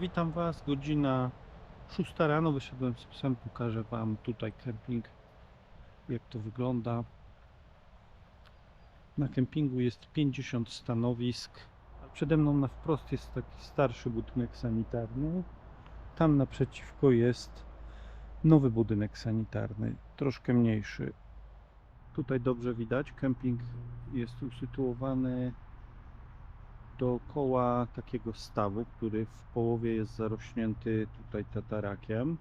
Witam Was, godzina 6 rano, wyszedłem z psem, pokażę Wam tutaj kemping, jak to wygląda. Na kempingu jest 50 stanowisk, a przede mną na wprost jest taki starszy budynek sanitarny. Tam naprzeciwko jest nowy budynek sanitarny, troszkę mniejszy. Tutaj dobrze widać, kemping jest usytuowany dookoła takiego stawu, który w połowie jest zarośnięty tutaj tatarakiem.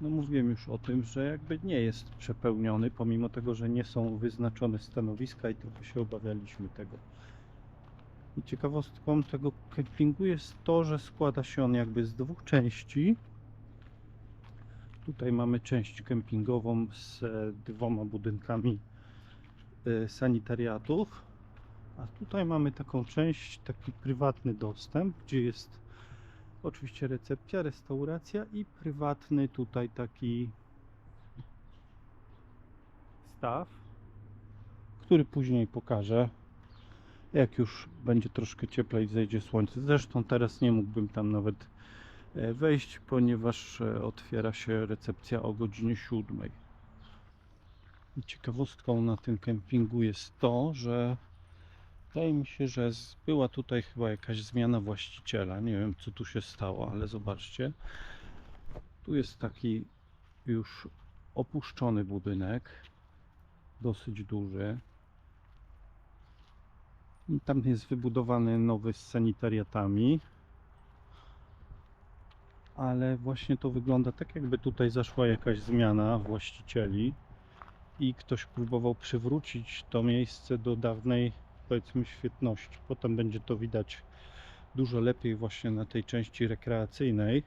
No mówiłem już o tym, że jakby nie jest przepełniony, pomimo tego, że nie są wyznaczone stanowiska i trochę się obawialiśmy tego. I ciekawostką tego kempingu jest to, że składa się on jakby z dwóch części. Tutaj mamy część kempingową z dwoma budynkami e, sanitariatów. A tutaj mamy taką część, taki prywatny dostęp, gdzie jest oczywiście recepcja, restauracja i prywatny tutaj taki staw, który później pokażę, jak już będzie troszkę cieplej, zejdzie słońce. Zresztą teraz nie mógłbym tam nawet e, wejść, ponieważ e, otwiera się recepcja o godzinie 7. I ciekawostką na tym kempingu jest to, że Wydaje mi się, że była tutaj chyba jakaś zmiana właściciela. Nie wiem, co tu się stało, ale zobaczcie. Tu jest taki już opuszczony budynek, dosyć duży. Tam jest wybudowany nowy z sanitariatami. Ale właśnie to wygląda tak, jakby tutaj zaszła jakaś zmiana właścicieli i ktoś próbował przywrócić to miejsce do dawnej powiedzmy świetności. Potem będzie to widać dużo lepiej właśnie na tej części rekreacyjnej,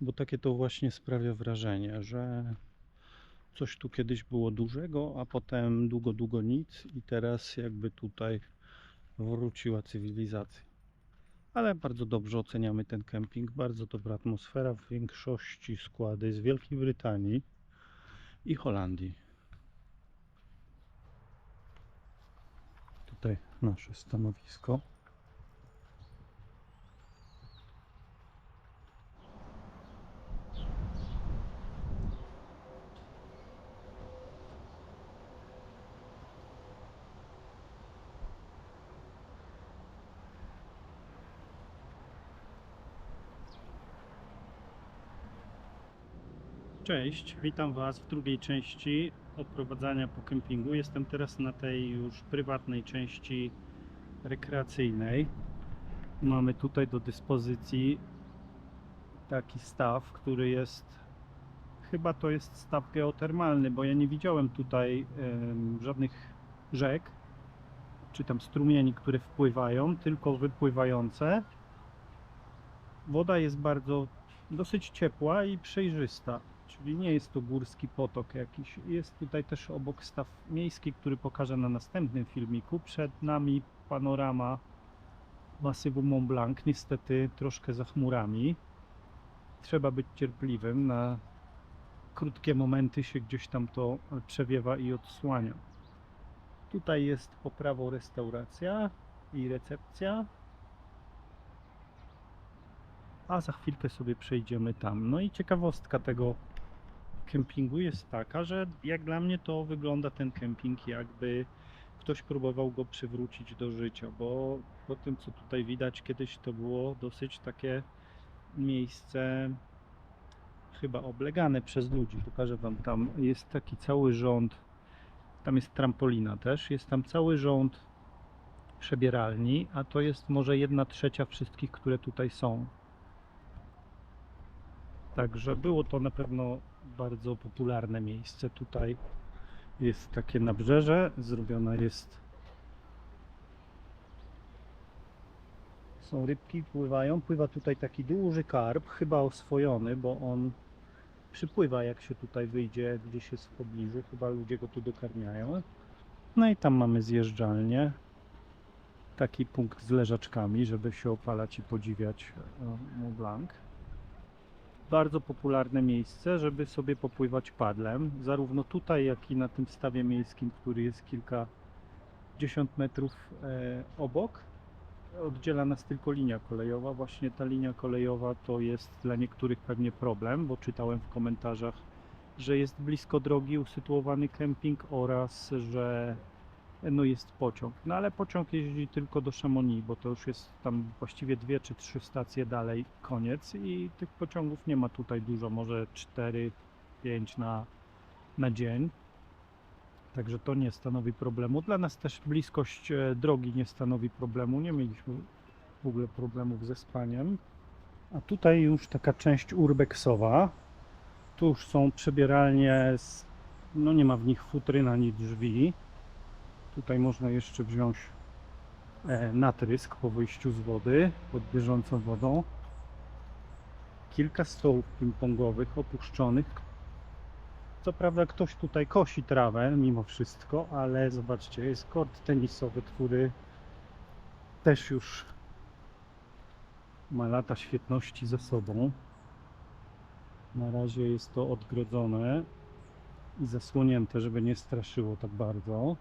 bo takie to właśnie sprawia wrażenie, że coś tu kiedyś było dużego, a potem długo, długo nic i teraz jakby tutaj wróciła cywilizacja. Ale bardzo dobrze oceniamy ten kemping, bardzo dobra atmosfera, w większości składy z Wielkiej Brytanii i Holandii. Tutaj nasze stanowisko. Cześć, witam Was w drugiej części odprowadzania po kempingu. Jestem teraz na tej już prywatnej części rekreacyjnej. Mamy tutaj do dyspozycji taki staw, który jest chyba to jest staw geotermalny, bo ja nie widziałem tutaj em, żadnych rzek czy tam strumieni, które wpływają, tylko wypływające. Woda jest bardzo dosyć ciepła i przejrzysta. Czyli nie jest to górski potok jakiś. Jest tutaj też obok staw miejski, który pokażę na następnym filmiku. Przed nami panorama masywu Mont Blanc, niestety troszkę za chmurami. Trzeba być cierpliwym. Na krótkie momenty się gdzieś tam to przewiewa i odsłania. Tutaj jest po prawo restauracja i recepcja. A za chwilkę sobie przejdziemy tam. No i ciekawostka tego kempingu jest taka, że jak dla mnie to wygląda ten kemping jakby ktoś próbował go przywrócić do życia, bo po tym co tutaj widać kiedyś to było dosyć takie miejsce chyba oblegane przez ludzi. Pokażę wam tam jest taki cały rząd, tam jest trampolina też, jest tam cały rząd przebieralni, a to jest może jedna trzecia wszystkich, które tutaj są. Także było to na pewno bardzo popularne miejsce. Tutaj jest takie nabrzeże, zrobiona jest. Są rybki, pływają. Pływa tutaj taki duży karp, chyba oswojony, bo on przypływa jak się tutaj wyjdzie, gdzieś jest w pobliżu. Chyba ludzie go tu dokarmiają. No i tam mamy zjeżdżalnię. Taki punkt z leżaczkami, żeby się opalać i podziwiać e, Mont Blanc bardzo popularne miejsce, żeby sobie popływać padlem, zarówno tutaj, jak i na tym stawie miejskim, który jest kilkadziesiąt metrów e, obok. oddziela nas tylko linia kolejowa. Właśnie ta linia kolejowa to jest dla niektórych pewnie problem, bo czytałem w komentarzach, że jest blisko drogi usytuowany kemping oraz, że no jest pociąg. No ale pociąg jeździ tylko do Chamonix, bo to już jest tam właściwie dwie czy trzy stacje dalej koniec i tych pociągów nie ma tutaj dużo, może 4, 5 na, na dzień. Także to nie stanowi problemu. Dla nas też bliskość e, drogi nie stanowi problemu. Nie mieliśmy w ogóle problemów ze spaniem. A tutaj już taka część urbexowa. Tu już są przebieralnie, z, no nie ma w nich futryn ani drzwi. Tutaj można jeszcze wziąć e, natrysk po wyjściu z wody, pod bieżącą wodą. Kilka stołów ping-pongowych opuszczonych. Co prawda ktoś tutaj kosi trawę mimo wszystko, ale zobaczcie, jest kort tenisowy, który też już ma lata świetności za sobą. Na razie jest to odgrodzone i zasłonięte, żeby nie straszyło tak bardzo.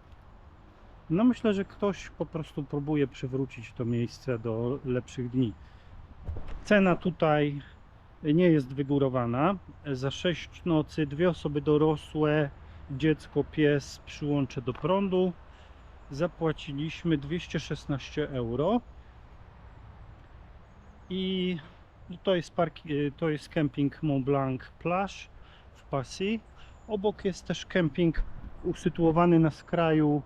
No myślę, że ktoś po prostu próbuje przywrócić to miejsce do lepszych dni. Cena tutaj nie jest wygórowana. Za 6 nocy dwie osoby dorosłe, dziecko, pies przyłącze do prądu. Zapłaciliśmy 216 euro. I to jest, park, to jest kemping Mont Blanc Plage w Passy. Obok jest też kemping usytuowany na skraju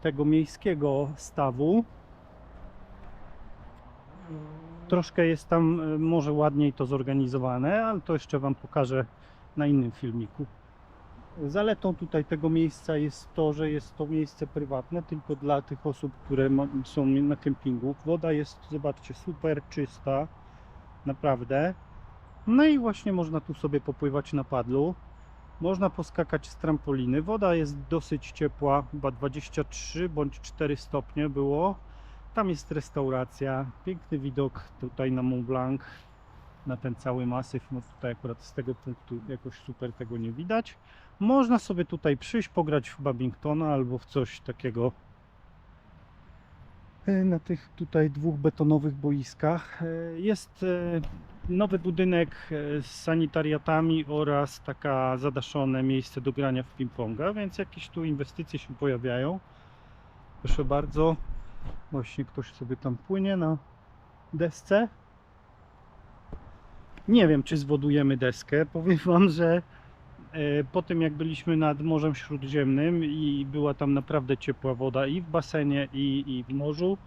tego miejskiego stawu. Troszkę jest tam e, może ładniej to zorganizowane, ale to jeszcze Wam pokażę na innym filmiku. Zaletą tutaj tego miejsca jest to, że jest to miejsce prywatne tylko dla tych osób, które są na kempingu. Woda jest, zobaczcie, super czysta, naprawdę. No i właśnie można tu sobie popływać na padlu. Można poskakać z trampoliny. Woda jest dosyć ciepła, chyba 23 bądź 4 stopnie było. Tam jest restauracja, piękny widok tutaj na Mont Blanc, na ten cały masyw. No tutaj akurat z tego punktu jakoś super tego nie widać. Można sobie tutaj przyjść, pograć w Babingtona albo w coś takiego e, na tych tutaj dwóch betonowych boiskach. E, Jest e, nowy budynek e, z sanitariatami oraz taka zadaszone miejsce do grania w ping-ponga, więc jakieś tu inwestycje się pojawiają. Proszę bardzo, właśnie ktoś sobie tam płynie na desce. Nie wiem, czy zwodujemy deskę. Powiem Wam, że e, po tym jak byliśmy nad Morzem Śródziemnym i była tam naprawdę ciepła woda i w basenie i, i w morzu,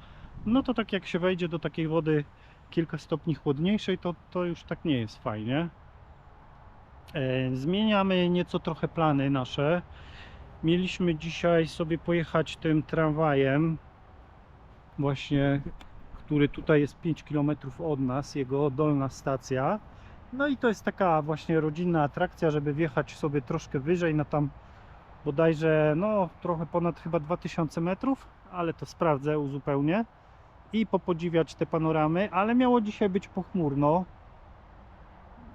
no to tak jak się wejdzie do takiej wody kilka stopni chłodniejszej, to, to już tak nie jest fajnie. E, Zmieniamy nieco trochę plany nasze. Mieliśmy dzisiaj sobie pojechać tym tramwajem, właśnie, który tutaj jest 5 km od nas, jego dolna stacja. No i to jest taka właśnie rodzinna atrakcja, żeby wjechać sobie troszkę wyżej na tam bodajże no trochę ponad chyba 2000 metrów, ale to sprawdzę, uzupełnię i popodziwiać te panoramy, ale miało dzisiaj być pochmurno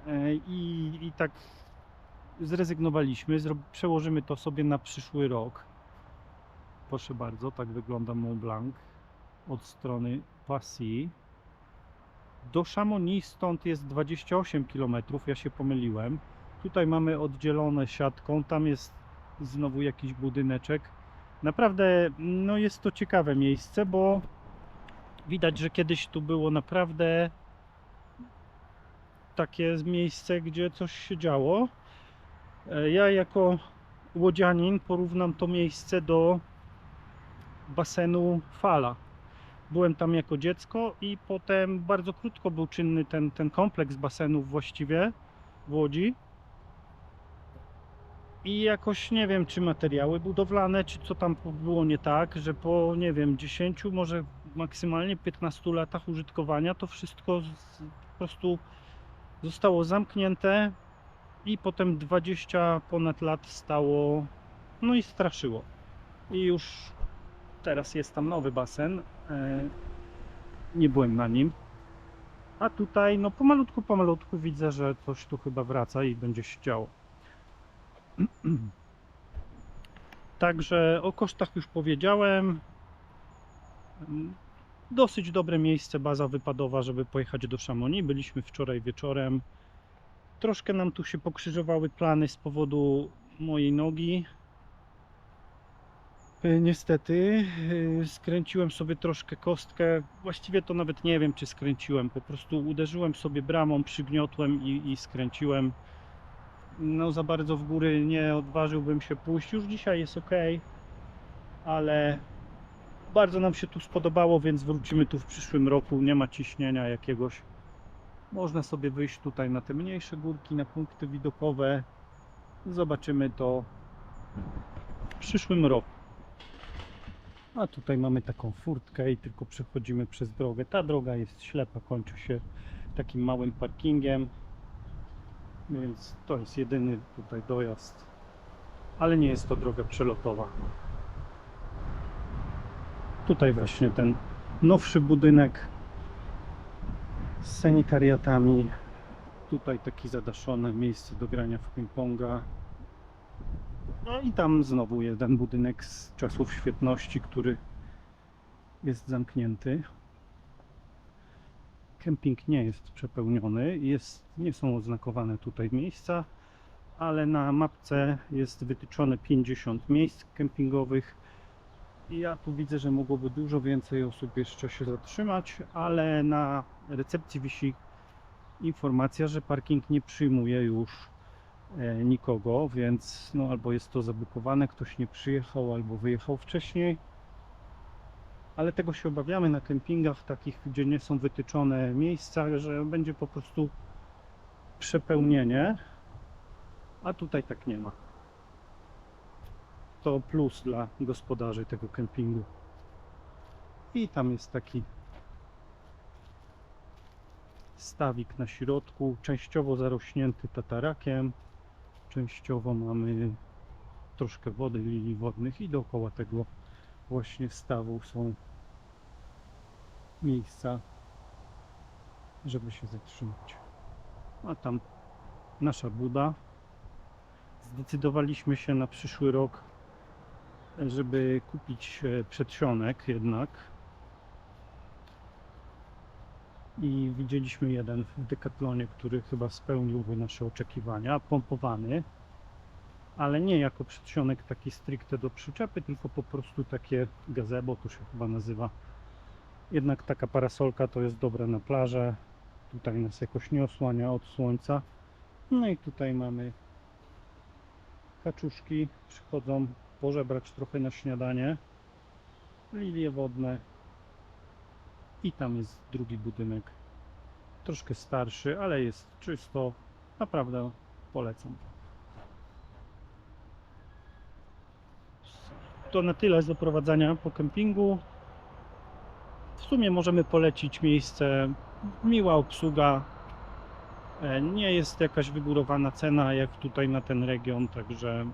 E, i, i tak zrezygnowaliśmy, przełożymy to sobie na przyszły rok. Proszę bardzo, tak wygląda Mont Blanc od strony Passy. Do Chamonix stąd jest 28 km, ja się pomyliłem. Tutaj mamy oddzielone siatką, tam jest znowu jakiś budyneczek. Naprawdę no jest to ciekawe miejsce, bo widać, że kiedyś tu było naprawdę takie miejsce, gdzie coś się działo. E, Ja jako łodzianin porównam to miejsce do basenu Fala. Byłem tam jako dziecko i potem bardzo krótko był czynny ten, ten kompleks basenów właściwie w Łodzi. I jakoś nie wiem, czy materiały budowlane, czy co tam było nie tak, że po nie wiem, 10, może maksymalnie 15 latach użytkowania to wszystko z, po prostu zostało zamknięte i potem 20 ponad lat stało, no i straszyło. I już teraz jest tam nowy basen. e, Nie byłem na nim. A tutaj, no pomalutku, pomalutku widzę, że coś tu chyba wraca i będzie się działo. Także o kosztach już powiedziałem. Dosyć dobre miejsce, baza wypadowa, żeby pojechać do Chamonix. Byliśmy wczoraj wieczorem. Troszkę nam tu się pokrzyżowały plany z powodu mojej nogi. E, Niestety e, skręciłem sobie troszkę kostkę. Właściwie to nawet nie wiem, czy skręciłem. Po prostu uderzyłem sobie bramą, przygniotłem i, i skręciłem. No za bardzo w góry nie odważyłbym się pójść. Już dzisiaj jest ok, ale bardzo nam się tu spodobało, więc wrócimy tu w przyszłym roku. Nie ma ciśnienia jakiegoś. Można sobie wyjść tutaj na te mniejsze górki, na punkty widokowe. Zobaczymy to w przyszłym roku. A tutaj mamy taką furtkę i tylko przechodzimy przez drogę. Ta droga jest ślepa, kończy się takim małym parkingiem. Więc to jest jedyny tutaj dojazd. Ale nie jest to droga przelotowa. Tutaj właśnie ten nowszy budynek z sanitariatami. Tutaj taki zadaszone miejsce do grania w ping-ponga. No i tam znowu jeden budynek z czasów świetności, który jest zamknięty. Kemping nie jest przepełniony, jest, nie są oznakowane tutaj miejsca, ale na mapce jest wytyczone 50 miejsc kempingowych. I ja tu widzę, że mogłoby dużo więcej osób jeszcze się zatrzymać, ale na recepcji wisi informacja, że parking nie przyjmuje już e, nikogo, więc no albo jest to zabukowane, ktoś nie przyjechał, albo wyjechał wcześniej. Ale tego się obawiamy na kempingach takich, gdzie nie są wytyczone miejsca, że będzie po prostu przepełnienie, a tutaj tak nie ma. To plus dla gospodarzy tego kempingu. I tam jest taki stawik na środku, częściowo zarośnięty tatarakiem, częściowo mamy troszkę wody linii wodnych i dookoła tego właśnie stawu są miejsca, żeby się zatrzymać. A tam nasza buda. Zdecydowaliśmy się na przyszły rok, żeby kupić e, przedsionek jednak. I widzieliśmy jeden w Decathlonie, który chyba spełniłby nasze oczekiwania, pompowany ale nie jako przedsionek taki stricte do przyczepy, tylko po prostu takie gazebo, to się chyba nazywa. Jednak taka parasolka to jest dobra na plażę. Tutaj nas jakoś nie osłania od słońca. No i tutaj mamy kaczuszki, przychodzą pożebrać trochę na śniadanie. Lilie wodne. I tam jest drugi budynek. Troszkę starszy, ale jest czysto. Naprawdę polecam. to na tyle z oprowadzania po kempingu. W sumie możemy polecić miejsce, miła obsługa, E, nie jest jakaś wygórowana cena jak tutaj na ten region, także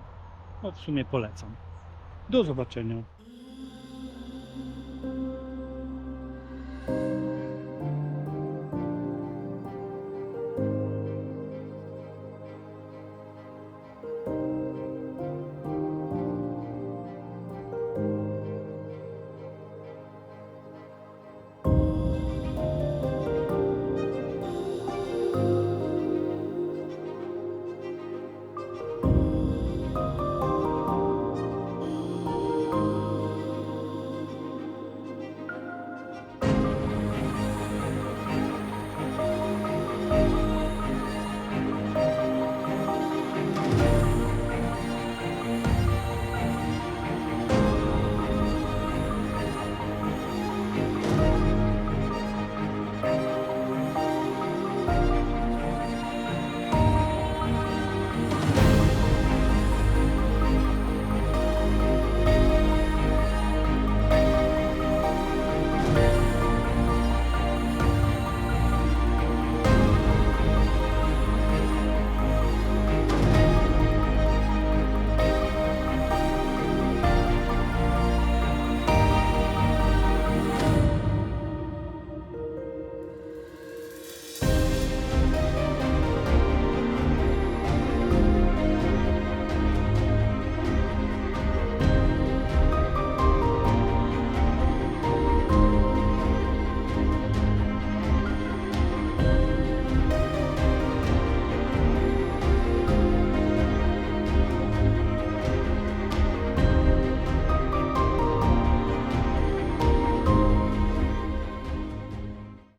no w sumie polecam. Do zobaczenia.